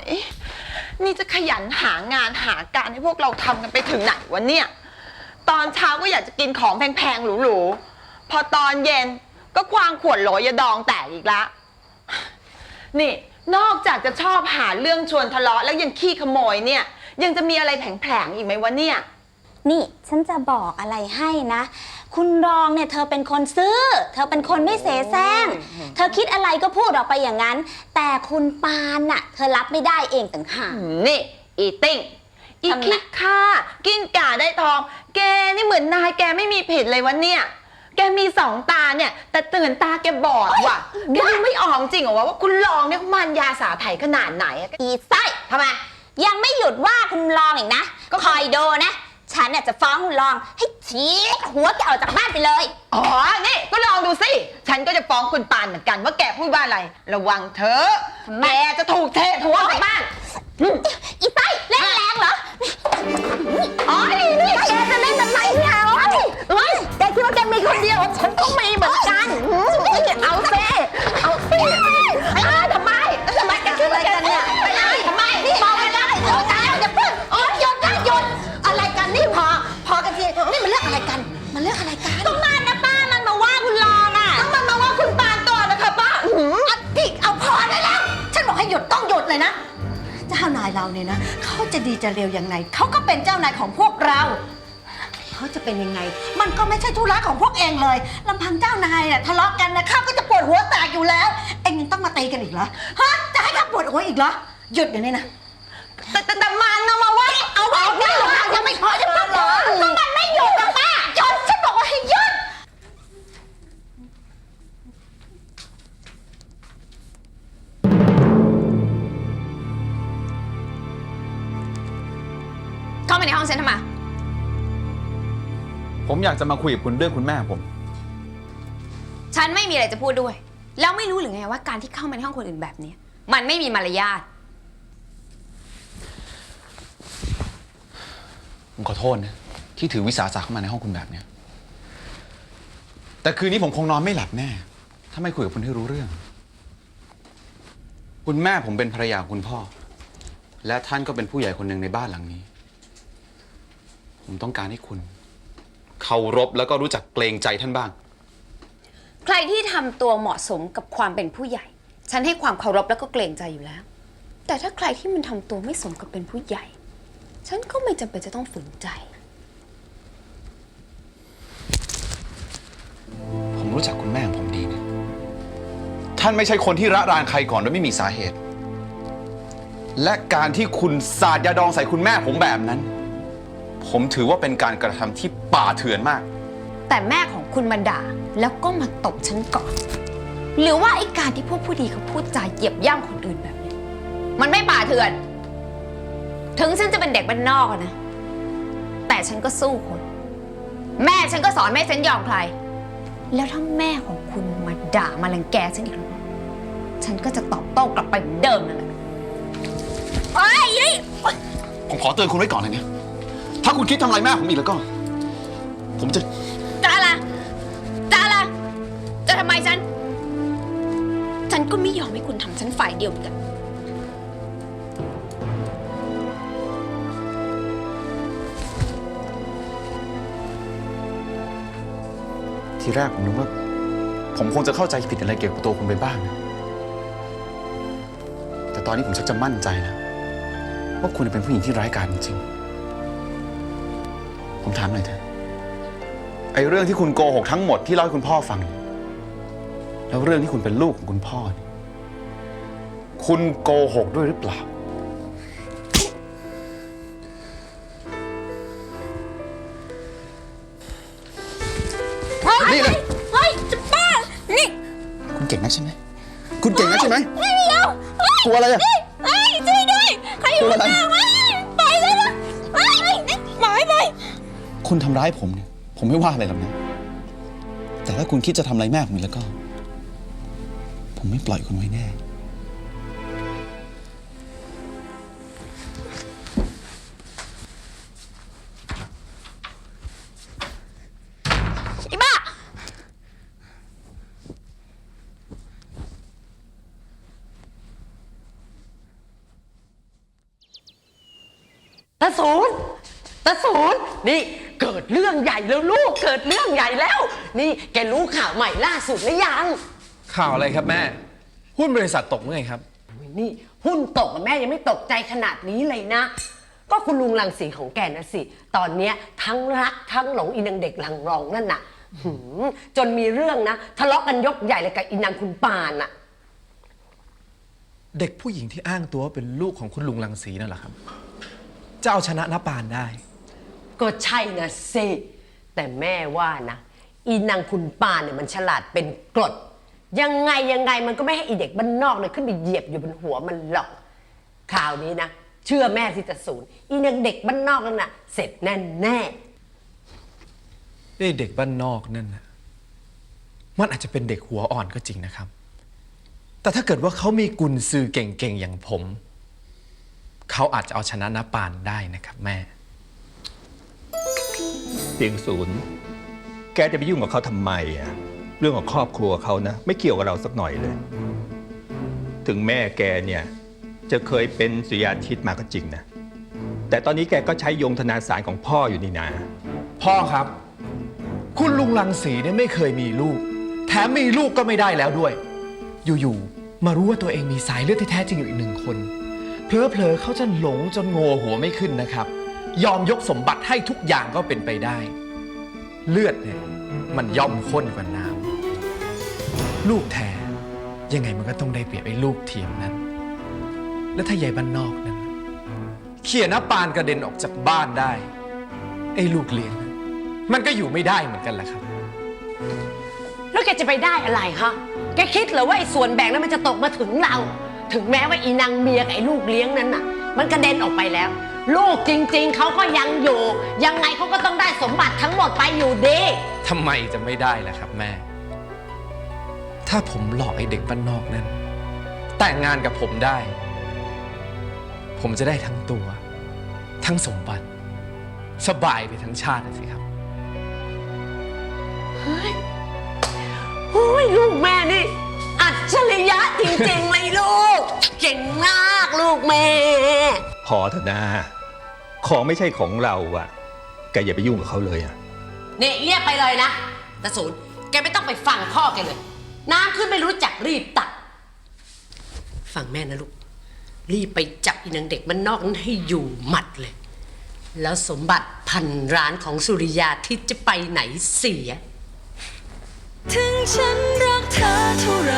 ย นี่จะขยันหางานหาการให้พวกเราทำกันไปถึงไหนวะเนี่ย ตอนเช้าก็อยากจะกินของแพงๆหรูๆ พอตอนเย็นก็ควางขวดโหลยาดองแตกอีกละ นี่ นอกจากจะชอบหาเรื่องชวนทะเลาะแล้วยังขี้ขโมยเนี่ย ยังจะมีอะไรแผลงๆอีกไหมวะเนี่ย นี่ฉันจะบอกอะไรให้นะ คุณรองเนี่ยเธอเป็นคนซื่อเธอเป็นคนไม่เสแสร้งเธอคิดอะไรก็พูดออกไปอย่างนั้น แต่คุณปานน่ะ เธอรับไม่ได้เองต่างหาก นี่อีติ้งอีทำไม คิดค่ากินกาได้ทอง แกนี่เหมือนนายแกไม่มีผิดเลยวะเนี่ย แกมีสองตาเนี่ย แต่ตื่นตาแกบอดว่ะแกดูไม่ออกจริงเหรอวะว่าคุณลองเนี่ยเขามันยาสาไถขนาดไหนอะอีไส้ทำไม ยังไม่หยุดว่าคุณรองอีกนะก็คอยดูนะ ฉันน่ะจะฟ้องคุณรองให้ชี้หัวแกออกจากบ้านไปเลย อ๋อ นี่ก็ลองดูสิ ฉันก็จะฟ้องคุณปานเหมือนกันว่าแกพูดว่าอะไร ระวังเธอะทำไมแกจะถูกเทหัวจากบ้าน อีไส้เล่นแรงเหรอ อ๋อนี่นี่แกจะเล่นทำไมเนี่ยโอ๊ยเฮ้ยแกคิดว่าแกมีคนเดียว ฉันก็มีเหมือนกัน ให้หยุดต้องหยุดเลยนะ เจ้านายเราเนี่ยนะเขาจะดีจะเร็วยังไงเขาก็เป็นเจ้านายของพวกเรา เขาจะเป็นยังไง มันก็ไม่ใช่ธุระของพวกเองเลยลำพังเจ้านายน่ะทะเลาะกันนะข้าก็จะปวดหัวแตกอยู่แล้ว เองยังต้องมาตีกันอีกเหรอฮะจะให้ข้าปวดหัวอีกเหรอหยุดเดี๋ยวนี้นะแต่แต่แต่มันนะมาว่าเอาไว้ได้หรอยังไม่พอจะพักเหรอ มาในห้องฉันทำไม ผมอยากจะมาคุยกับคุณเรื่องคุณแม่ผม ฉันไม่มีอะไรจะพูดด้วย แล้วไม่รู้หรือไงว่าการที่เข้ามาในห้องคนอื่นแบบเนี้ยมันไม่มีมารยาท ผมขอโทษนะที่ถือวิสาสะเข้ามาในห้องคุณแบบเนี้ย แต่คืนนี้ผมคงนอนไม่หลับแน่ ถ้าไม่คุยกับคุณให้รู้เรื่อง คุณแม่ผมเป็นภรรยาของคุณพ่อ และท่านก็เป็นผู้ใหญ่คนหนึ่งในบ้านหลังนี้ ผมต้องการให้คุณเคารพแล้วก็รู้จักเกรงใจท่านบ้าง ใครที่ทำตัวเหมาะสมกับความเป็นผู้ใหญ่ ฉันให้ความเคารพแล้วก็เกรงใจอยู่แล้ว แต่ถ้าใครที่มันทำตัวไม่สมกับเป็นผู้ใหญ่ ฉันก็ไม่จำเป็นจะต้องฝืนใจ ผมรู้จักคุณแม่ของผมดีนะ ท่านไม่ใช่คนที่ระรานใครก่อนโดยไม่มีสาเหตุ และการที่คุณสาดยาดองใส่คุณแม่ผมแบบนั้น ผมถือว่าเป็นการกระทำที่ป่าเถื่อนมาก แต่แม่ของคุณมาด่าแล้วก็มาตบฉันก่อน หรือว่าไอ้การที่พวกผู้ดีเขาพูดจาเหยียบย่ำคนอื่นแบบนี้ มันไม่ป่าเถื่อน ถึงฉันจะเป็นเด็กบ้านนอกอะนะ แต่ฉันก็สู้คน แม่ฉันก็สอนไม่ให้ฉันยอมใคร แล้วถ้าแม่ของคุณมาด่ามารังแกฉันอีกแล้วก็ฉันก็จะตอบโต้กลับไปเหมือนเดิมนั่นแหละโอ๊ยนี่ผมขอเตือนคุณไว้ก่อนเลยเนี่ย ถ้าคุณคิดทำอะไรแม่ผมอีกแล้วก็ ผมจะ จะอะไรจะอะไรจะทำไมฉัน ฉันก็ไม่ยอมให้คุณทำฉันฝ่ายเดียวเหมือนกัน ทีแรกผมนึกว่า ผมคงจะเข้าใจผิดอะไรเกี่ยวกับตัวคุณไปบ้างนะแต่ตอนนี้ผมชักจะมั่นใจนะว่าคุณเป็นผู้หญิงที่ร้ายกาจจริงๆ ผมถามหน่อยเถอะไอ้เรื่องที่คุณโกหกทั้งหมดที่เล่าให้คุณพ่อฟังเนี่ยแล้วเรื่องที่คุณเป็นลูกของคุณพ่อเนี่ยคุณโกหกด้วยหรือเปล่านี่เลย เฮ้ยจะบ้า นี่คุณเก่งนักใช่ไหมคุณเก่งนักใช่ไหม ไม่เดียวเฮ้ยกลัวอะไรอะ เฮ้ยช่วยด้วย ใครอยู่กลัวอะไรข้างๆวะปล่อ คุณทำร้ายผมเนี่ย ผมไม่ว่าอะไรหรอกนะ แต่ถ้าคุณคิดจะทำอะไรแม่ผมอีกแล้วก็ ผมไม่ปล่อยคุณไว้แน่ อีบ้า ตาศูนย์ตาศูนย์นี่ เกิดเรื่องใหญ่แล้วลูกเกิดเรื่องใหญ่แล้ว นี่แกรู้ข่าวใหม่ล่าสุดหรือยังข่าวอะไรครับแม่ หุ้นบริษัทตกเมื่อไงครับนี่หุ้นตกอะแม่ยังไม่ตกใจขนาดนี้เลยนะ ก็คุณลุงลังสีของแกนะสิ ตอนเนี้ยทั้งรักทั้งหลงอีนางเด็กลังรองนั่นน่ะหืมจนมีเรื่องนะ ทะเลาะกันยกใหญ่เลยกับอีนางคุณปานน่ะ เด็กผู้หญิงที่อ้างตัวว่าเป็นลูกของคุณลุงลังสีนั่นแหละครับ จะเอาชนะนปานได้ ก็ใช่นะสิแต่แม่ว่านะ อีนางคุณปานเนี่ยมันฉลาดเป็นกรด ยังไงยังไงมันก็ไม่ให้อีเด็กบ้านนอกเนี่ยขึ้นไปเหยียบอยู่บนหัวมันหรอกคราวนี้นะ เชื่อแม่ที่จะศูนย์อีนางเด็กบ้านนอกนั่นน่ะเสร็จแน่แน่ไอ้เด็กบ้านนอกนั่นนะมันอาจจะเป็นเด็กหัวอ่อนก็จริงนะครับ แต่ถ้าเกิดว่าเขามีกุญซือเก่งๆอย่างผม เขาอาจจะเอาชนะนปานได้นะครับแม่ เพียงศูนย์ แกจะไปยุ่งกับเขาทำไมอะ เรื่องของครอบครัวเขานะ ไม่เกี่ยวกับเราสักหน่อยเลย ถึงแม่แกเนี่ย จะเคยเป็นสุยาทิตมาก็จริงนะ แต่ตอนนี้แกก็ใช้ยงธนาสารของพ่ออยู่นี่นะพ่อครับ คุณลุงลังสีเนี่ยไม่เคยมีลูก แถมมีลูกก็ไม่ได้แล้วด้วย อยู่ๆ มารู้ว่าตัวเองมีสายเลือดที่แท้จริงอยู่อีกหนึ่งคน เพลอๆเขาจะหลงจนโง่หัวไม่ขึ้นนะครับ ยอมยกสมบัติให้ทุกอย่างก็เป็นไปได้ เลือดเนี่ยมันย่อมข้นกว่าน้ำลูกแท้ยังไงมันก็ต้องได้เปรียบไอ้ลูกเทียมนั้น แล้วถ้ายายบ้านนอกนั้น เขี่ยน้าปานกระเด็นออกจากบ้านได้ ไอ้ลูกเลี้ยงนั้นมันก็อยู่ไม่ได้เหมือนกันแหละครับ แล้วแกจะไปได้อะไรฮะแกคิดเหรอว่าไอ้ส่วนแบ่งนั้นมันจะตกมาถึงเรา ถึงแม้ว่าอีนางเมียกับไอ้ลูกเลี้ยงนั้นน่ะ มันกระเด็นออกไปแล้ว ลูกจริงๆ เขาก็ยังอยู่ ยังไงเขาก็ต้องได้สมบัติทั้งหมดไปอยู่ดี ทำไมจะไม่ได้ล่ะครับ แม่ ถ้าผมหลอกไอ้เด็กบ้านนอกนั้น แต่งงานกับผมได้ ผมจะได้ทั้งตัว ทั้งสมบัติ สบายไปทั้งชาตินะสิครับโอ้ยลูกแม่นี่ อัจฉริยะจริงๆเลยลูก เก่งมากลูกแม่ พอเถอะนะของไม่ใช่ของเราอะแกอย่าไปยุ่งกับเขาเลยอะนี่เรียกไปเลยนะตาศูนย์แกไม่ต้องไปฟังพ่อแกเลย น้ำขึ้นไม่รู้จักรีบตัก ฟังแม่นะลูก รีบไปจับอีนางเด็กมันนอกนั้นให้อยู่หมัดเลย แล้วสมบัติพันร้านของสุริยาที่จะไปไหนเสีย ถึงฉันรักเธอเท่าไร